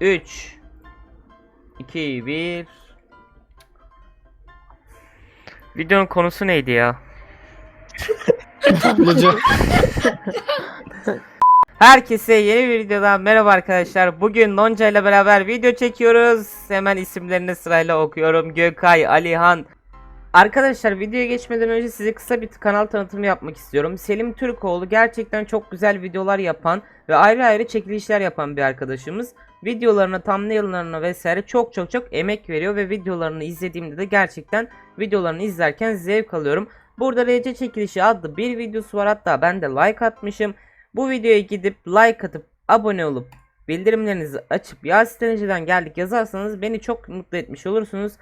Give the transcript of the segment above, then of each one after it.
3 2 1 Videonun konusu neydi ya? Tablocu. Herkese yeni bir videodan merhaba arkadaşlar. Bugün Nonca ile beraber video çekiyoruz. Hemen isimlerini sırayla okuyorum. Gökay, Alihan. Arkadaşlar videoya geçmeden önce size kısa bir kanal tanıtımı yapmak istiyorum. Selim Türkoğlu gerçekten çok güzel videolar yapan ve ayrı ayrı çekilişler yapan bir arkadaşımız. Videolarına, thumbnail'larına vesaire çok çok çok emek veriyor ve videolarını izlediğimde de gerçekten videolarını izlerken zevk alıyorum. Burada RC çekilişi adlı bir videosu var hatta ben de like atmışım. Bu videoya gidip like atıp abone olup bildirimlerinizi açıp ya geldik yazarsanız beni çok mutlu etmiş olursunuz.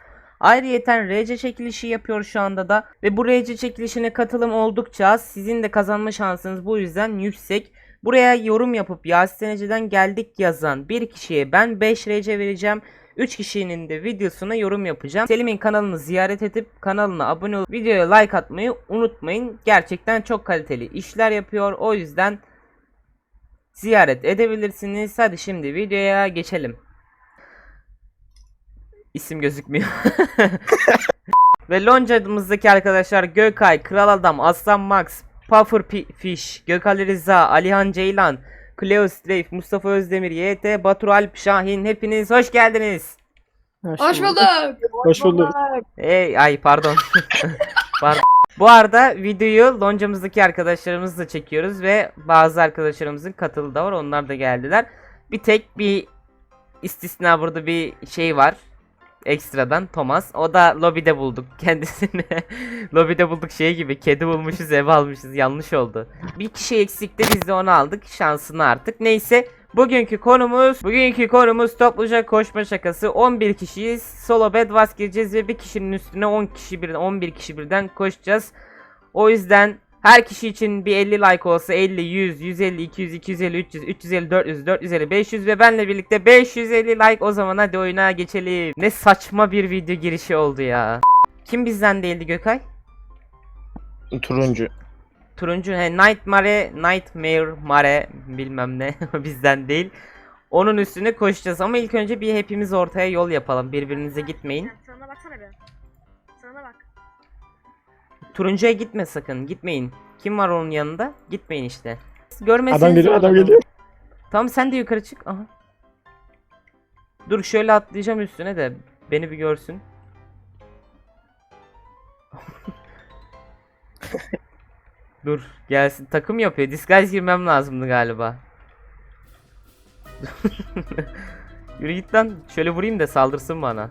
Ayrıyeten RC çekilişi yapıyor şu anda da ve bu RC çekilişine katılım oldukça sizin de kazanma şansınız bu yüzden yüksek. Buraya yorum yapıp ya siteneciden geldik yazan bir kişiye ben 5 RC vereceğim. 3 kişinin de videosuna yorum yapacağım. Selim'in kanalını ziyaret edip kanalına abone olup videoya like atmayı unutmayın. Gerçekten çok kaliteli işler yapıyor. O yüzden ziyaret edebilirsiniz. Hadi şimdi videoya geçelim. İsim gözükmüyor. Ve Lonca'mızdaki arkadaşlar Gökay, Kral Adam, Aslan Max, Puffer Fish, Gökali Rıza, Alihan Ceylan, Cleo Strafe, Mustafa Özdemir, YT, Batur Alp, Şahin hepiniz hoş geldiniz. Hoş bulduk. Hoş bulduk. Ey ay pardon. pardon. Bu arada videoyu loncamızdaki arkadaşlarımızla çekiyoruz ve bazı arkadaşlarımızın katılı da var. Onlar da geldiler. Bir tek bir istisna burada bir şey var. Ekstradan Thomas. O da lobide bulduk kendisini. lobide bulduk şey gibi kedi bulmuşuz eve almışız yanlış oldu. Bir kişi eksikti biz de onu aldık şansını artık. Neyse Bugünkü konumuz, bugünkü konumuz topluca koşma şakası. 11 kişiyiz. Solo bedwas gireceğiz ve bir kişinin üstüne 10 kişi birden 11 kişi birden koşacağız. O yüzden her kişi için bir 50 like olsa 50, 100, 150, 200, 250, 300, 350, 400, 450, 500 ve benle birlikte 550 like o zaman hadi oyuna geçelim. Ne saçma bir video girişi oldu ya. Kim bizden değildi Gökay? Turuncu. Turuncu he Nightmare Nightmare Mare bilmem ne bizden değil. Onun üstüne koşacağız ama ilk önce bir hepimiz ortaya yol yapalım. Birbirinize gitmeyin. Sana baksana be. Turuncuya gitme sakın. Gitmeyin. Kim var onun yanında? Gitmeyin işte. Görmeseniz Adam geliyor, adam geliyor. Tamam sen de yukarı çık. Aha. Dur şöyle atlayacağım üstüne de beni bir görsün. Dur gelsin takım yapıyor. Disguise girmem lazımdı galiba. Yürü git lan. Şöyle vurayım da saldırsın bana.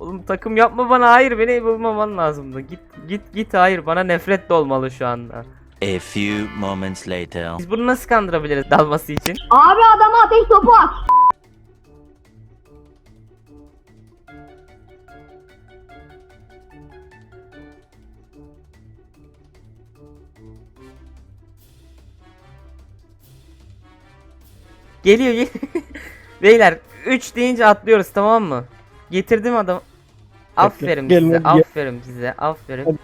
Oğlum takım yapma bana. Hayır beni bulmaman lazımdı. Git git git. Hayır bana nefret de olmalı şu anda. A few moments later. Biz bunu nasıl kandırabiliriz dalması için? Abi adama ateş topu at. Geliyor gel. Beyler 3 deyince atlıyoruz tamam mı? Getirdim adam. Aferin Gelin size. Aferin size. Aferin.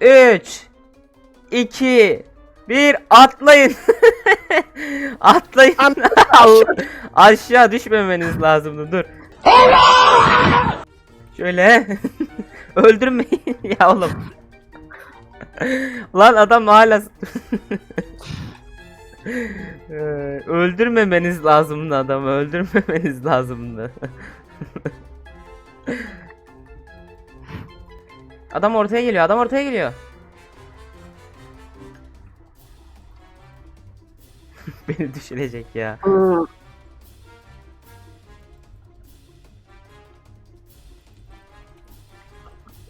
3 2 1 atlayın. atlayın. Allah- Aşağı düşmemeniz lazımdı. Dur. Şöyle. Öldürmeyin ya oğlum. Lan adam hala Ee, öldürmemeniz lazımdı adamı öldürmemeniz lazımdı. Adam ortaya geliyor adam ortaya geliyor. Beni düşürecek ya.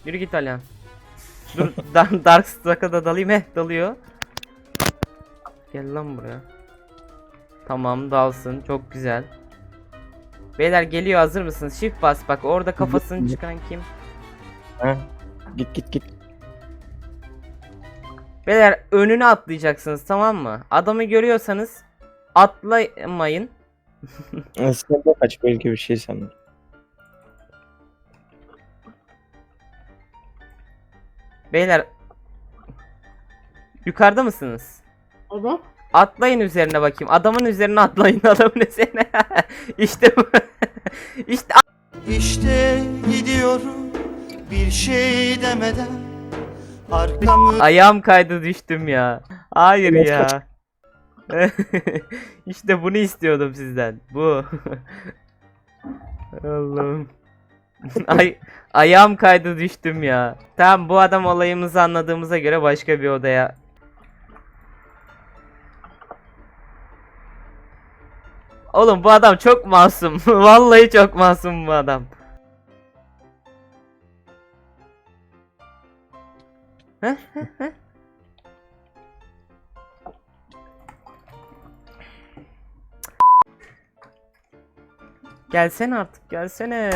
Yürü git Alihan. Dur Dar- Dark Strike'a da dalayım heh dalıyor. Gel lan buraya. Tamam dalsın çok güzel. Beyler geliyor hazır mısınız? Shift bas bak orada kafasını çıkan kim? Ha. Git git git. Beyler önüne atlayacaksınız tamam mı? Adamı görüyorsanız atlamayın. De kaç belki bir şey sanırım. Beyler yukarıda mısınız? Evet. Atlayın üzerine bakayım. Adamın üzerine atlayın adamın üzerine. işte bu. işte İşte gidiyorum bir şey demeden Arkamı ayağım kaydı düştüm ya. Hayır ya. işte bunu istiyordum sizden. Bu. Allah'ım. Ay ayağım kaydı düştüm ya. Tamam bu adam olayımızı anladığımıza göre başka bir odaya. Oğlum bu adam çok masum. Vallahi çok masum bu adam. Gelsene artık gelsene.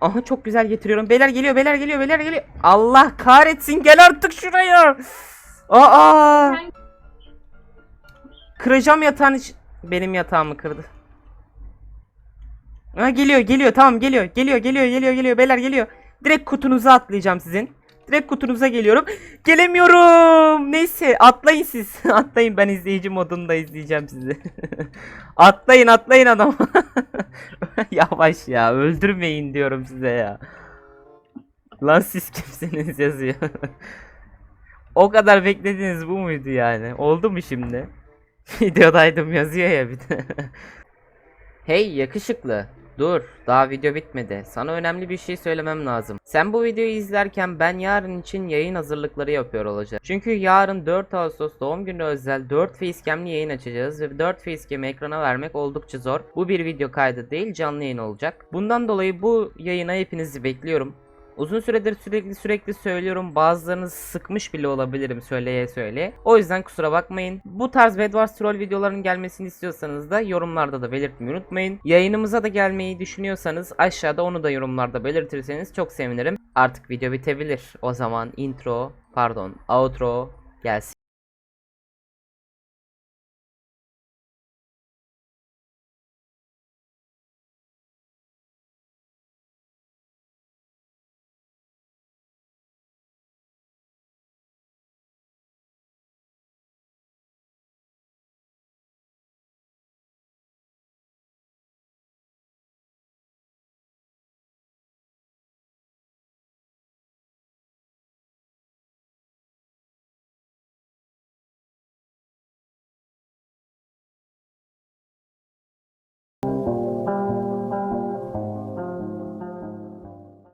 Aha çok güzel getiriyorum. Beyler geliyor, beyler geliyor, beyler geliyor. Allah kahretsin gel artık şuraya. Aa! Kıracağım yatağın iç... Benim yatağımı kırdı. Ha geliyor, geliyor. Tamam geliyor. Geliyor, geliyor, geliyor, geliyor. Beyler geliyor. Direkt kutunuza atlayacağım sizin. Direkt kutunuza geliyorum. Gelemiyorum. Neyse atlayın siz. atlayın ben izleyici modunda izleyeceğim sizi. atlayın atlayın adam. Yavaş ya öldürmeyin diyorum size ya. Lan siz kimsiniz yazıyor. O kadar beklediğiniz bu muydu yani? Oldu mu şimdi? Videodaydım yazıyor ya bir de. hey yakışıklı. Dur, daha video bitmedi. Sana önemli bir şey söylemem lazım. Sen bu videoyu izlerken ben yarın için yayın hazırlıkları yapıyor olacağım. Çünkü yarın 4 Ağustos doğum günü özel 4 facecam'li yayın açacağız ve 4 facecam'i ekrana vermek oldukça zor. Bu bir video kaydı değil, canlı yayın olacak. Bundan dolayı bu yayına hepinizi bekliyorum. Uzun süredir sürekli sürekli söylüyorum. Bazılarınız sıkmış bile olabilirim söyleye söyleye. O yüzden kusura bakmayın. Bu tarz Bedwars troll videoların gelmesini istiyorsanız da yorumlarda da belirtmeyi unutmayın. Yayınımıza da gelmeyi düşünüyorsanız aşağıda onu da yorumlarda belirtirseniz çok sevinirim. Artık video bitebilir. O zaman intro, pardon, outro gelsin.